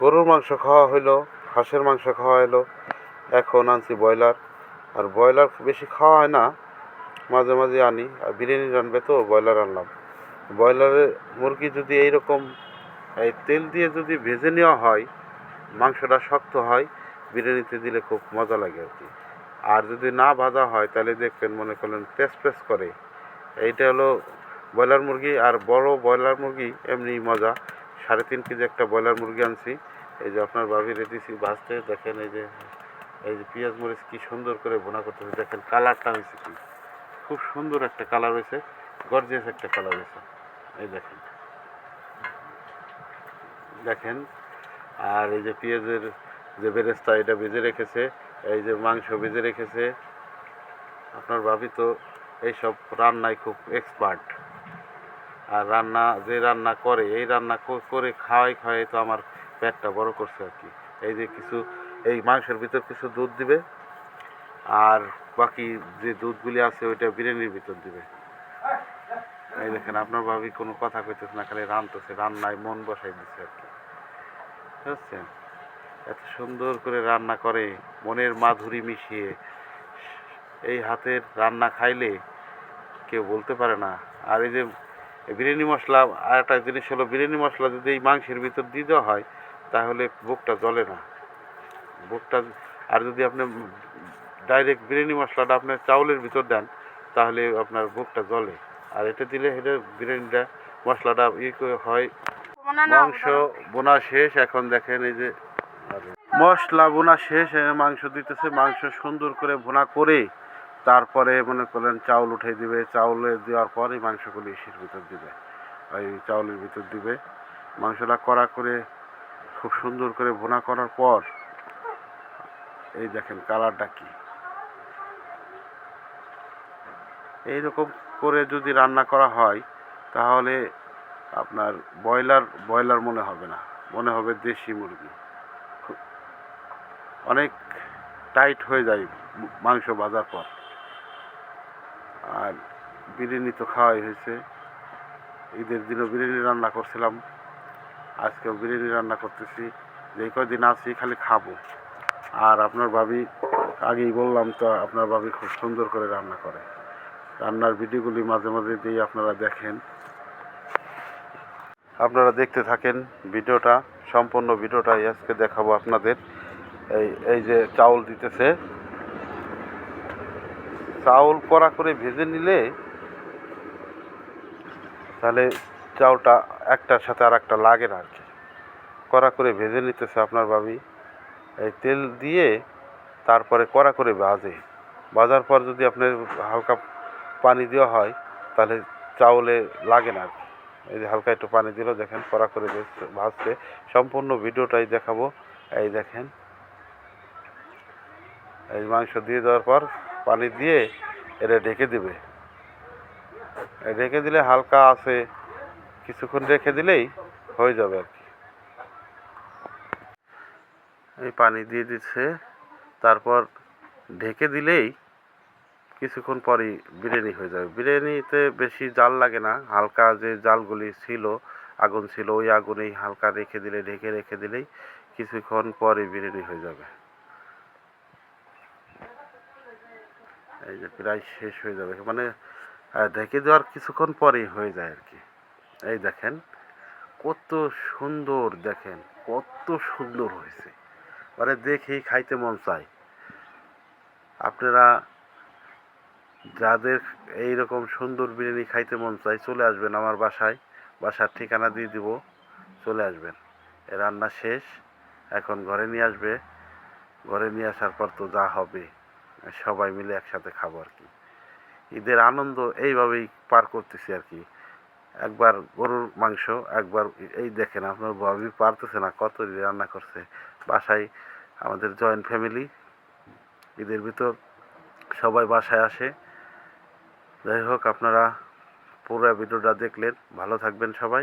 গরুর মাংস খাওয়া হইল, হাঁসের মাংস খাওয়া হলো এখন আনছি ব্রয়লার। আর ব্রয়লার বেশি খাওয়া হয় না, মাঝে মাঝে আনি। আর বিরিয়ানি রানবে তো, ব্রয়লার আনলাম। ব্রয়লারের মুরগি যদি এইরকম, এই তেল দিয়ে যদি ভেজে নেওয়া হয়, মাংসটা শক্ত হয়, বিরিয়ানিতে দিলে খুব মজা লাগে আর কি। আর যদি না ভাজা হয়, তাহলে দেখবেন মনে করলেন পেস পেস করে। এইটা হলো ব্রয়লার মুরগি, আর বড় ব্রয়লার মুরগি এমনি মজা। সাড়ে তিন কেজি একটা ব্রয়লার মুরগি আনছি। এই যে আপনার বাবি রেডিসি ভাজতে, দেখেন এই যে এই যে পেঁয়াজ মরিচ কি সুন্দর করে ভুনা করতেছে, দেখেন কালারটা হয়েছে কি? খুব সুন্দর একটা কালার হয়েছে গর্জিয়াস একটা কালার হয়েছে। এই দেখেন। দেখেন, আর এই যে পেঁয়াজের যে বেরেস্তা, এটা ভেজে রেখেছে, এই যে মাংস ভেজে রেখেছে। আপনার ভাবি তো এইসব রান্নায় খুব এক্সপার্ট আর রান্না, যে রান্না করে, এই রান্না করে খাওয়াই খাওয়াই তো আমার পেটটা বড় করছে আর কি। এই যে কিছু, এই মাংসের ভিতর কিছু দুধ দিবে, আর বাকি যে দুধগুলি আছে ওইটা বিরিয়ানির ভিতর দিবে। এই দেখেন, আপনার ভাবি কোনো কথা কইতেছে না, খালি রানতেছে রান্নায় মন বসাই দিচ্ছে আর কি। বুঝছেন? এত সুন্দর করে রান্না করে, মনের মাধুরী মিশিয়ে, এই হাতের রান্না খাইলে কেউ বলতে পারে না। আর এই যে বিরিয়ানি মশলা আর একটা জিনিস হলো বিরিয়ানি মশলা যদি এই মাংসের ভিতর দিয়ে দেওয়া হয় তাহলে বুকটা জ্বলে না। বুকটা আর যদি আপনি ডাইরেক্ট বিরিয়ানি মশলাটা আপনার চাউলের ভিতর দেন তাহলে আপনার বুকটা জ্বলে। আর এটা দিলে এটা বিরিয়ানিটা মশলাটা ই করে হয়। মাংস বোনা শেষ এখন দেখেন এই যে মশলা বোনা শেষ মাংস দিতেছে মাংস সুন্দর করে ভুনা করে তারপরে মনে করলেন চাউল উঠে দিবে, চাউলে দেওয়ার পর এই মাংসগুলি ইসির ভিতর দিবে। ওই চাউলের ভিতর দিবে। মাংসটা করা করে, খুব সুন্দর করে ভুনা করার পর, এই দেখেন কালারটা কি। এইরকম করে যদি রান্না করা হয়, তাহলে আপনার ব্রয়লার ব্রয়লার মনে হবে না। মনে হবে দেশি মুরগি। অনেক টাইট হয়ে যায় মাংস ভাজার পর। আর বিরিয়ানি তো খাওয়াই হয়েছে। ঈদের দিনও বিরিয়ানি রান্না করছিলাম। আজকেও বিরিয়ানি রান্না করতেছি। যে কদিন আছি, খালি খাব। আর আপনার ভাবি, আগেই বললাম তো, আপনার ভাবি খুব সুন্দর করে রান্না করে। রান্নার ভিডিওগুলি মাঝে মাঝে দিয়ে আপনারা দেখেন। আপনারা দেখতে থাকেন ভিডিওটা, সম্পূর্ণ ভিডিওটাই আজকে দেখাবো আপনাদের। এই এই যে চাউল দিতেছে চাউল কড়া করে ভেজে নিলে তাহলে চাউলটা একটার সাথে আর একটা লাগে না আর কি। কড়া করে ভেজে নিতেছে আপনার ভাবি। এই তেল দিয়ে তারপরে কড়া করে ভাজে। ভাজার পর যদি আপনার হালকা পানি দেওয়া হয়, তাহলে চাউলে লাগে না আর কি। এই যে হালকা একটু পানি দিল, দেখেন কড়া করে ভাজছে। সম্পূর্ণ ভিডিওটাই দেখাবো। এই দেখেন। এই মাংস দিয়ে দেওয়ার পর পানি দিয়ে এটা ঢেকে দিবে। ঢেকে দিলে হালকা আছে, কিছুক্ষণ রেখে দিলেই হয়ে যাবে আর কি। এই পানি দিয়ে দিচ্ছে, তারপর ঢেকে দিলেই কিছুক্ষণ পরই বিরিয়ানি হয়ে যাবে। বিরিয়ানিতে বেশি জাল লাগে না, হালকা যে জালগুলি ছিল, আগুন ছিল, ওই আগুনেই হালকা রেখে দিলে, ঢেকে রেখে দিলেই কিছুক্ষণ পরে বিরিয়ানি হয়ে যাবে। এই যে প্রায় শেষ হয়ে যাবে। মানে ঢেকে দেওয়ার কিছুক্ষণ পরেই হয়ে যায় আর কি। এই দেখেন, কত সুন্দর দেখেন, কত সুন্দর হয়েছে। মানে দেখেই খাইতে মন চায়। আপনারা যাদের এই রকম সুন্দর বিরিয়ানি খাইতে মন চায়, চলে আসবেন আমার বাসায়। বাসার ঠিকানা দিয়ে দিব, চলে আসবেন। এ রান্না শেষ, এখন ঘরে নিয়ে আসবে। ঘরে নিয়ে আসার পর তো যা হবে। সবাই মিলে একসাথে খাব আর কি। ঈদের আনন্দ এইভাবেই পার করতেছি আর কি। একবার গরুর মাংস, একবার এই দেখেন আপনার ভাবি পারতেছে না কত ঈদে রান্না করছে। বাসায় আমাদের জয়েন্ট ফ্যামিলি ঈদের ভিতর সবাই বাসায় আসে। যাই হোক, আপনারা পুরো ভিডিওটা দেখলেন। ভালো থাকবেন সবাই।